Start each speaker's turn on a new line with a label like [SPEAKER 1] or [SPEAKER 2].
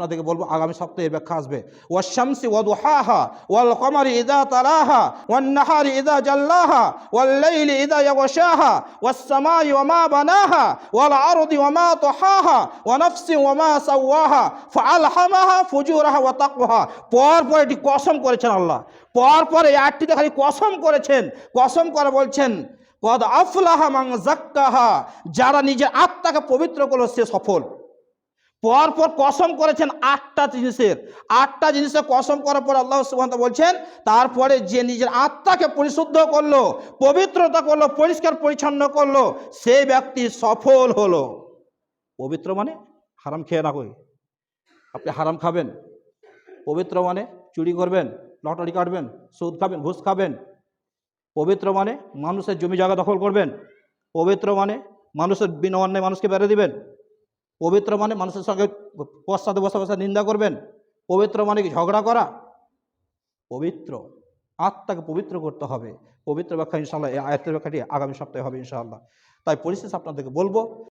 [SPEAKER 1] আপনাদেরকে বলব, আগামী সপ্তাহে ব্যাখ্যা আসবে। ওয়াশামসি ওয়াদুহাহা ওয়াল কমারি ইদা তালাহা ওয়ান নাহারি ইদা জাল্লাহা ওয়াল লাইলি ইদা ইয়াগশাহা ওয়াস সামাই ওয়ামা বানাহা ওয়াল আরদি ওয়ামা তাহাহা ওয়া নাফসি ওয়ামা সাওয়াহা ফাআলহামাহা ফুজুরাহা ওয়া তাকওয়াহা। পর পর এটি কসম করেছেন আল্লাহ। পর পর এই আটটিতে খালি কসম করেছেন। কসম করে বলছেন, কদ আফলাহা মাং জাক্কাহা যারা নিজের আত্মাকে পবিত্র করল সে সফল। পর পর কসম করেছেন আটটা জিনিসের। আটটা জিনিসের কসম করার পর আল্লাহ সুবহান বলছেন, তারপরে যে নিজের আত্মাকে পরিশুদ্ধ করল, পবিত্রতা করল, পরিষ্কার পরিচ্ছন্ন করল, সেই ব্যক্তি সফল হলো। পবিত্র মানে হারাম খেয়ে না কই। আপনি হারাম খাবেন। পবিত্র মানে চুরি করবেন, লটারি কাটবেন, সুদ খাবেন, ঘুষ খাবেন। পবিত্র মানে মানুষের জমি জায়গা দখল করবেন। পবিত্র মানে মানুষের বিনা অন্যায় মানুষকে বেড়ে দিবেন। পবিত্র মানে মানুষের সঙ্গে পশ্চাতে বসে বসে নিন্দা করবেন, পবিত্র মানে কি ঝগড়া করা? পবিত্র, আত্মাকে পবিত্র করতে হবে। পবিত্র ব্যাখ্যা ইনশাল্লাহ এই আয়াতের ব্যাখ্যাটি আগামী সপ্তাহে হবে ইনশাআল্লাহ। তাই পরিশেষ আপনাদেরকে বলব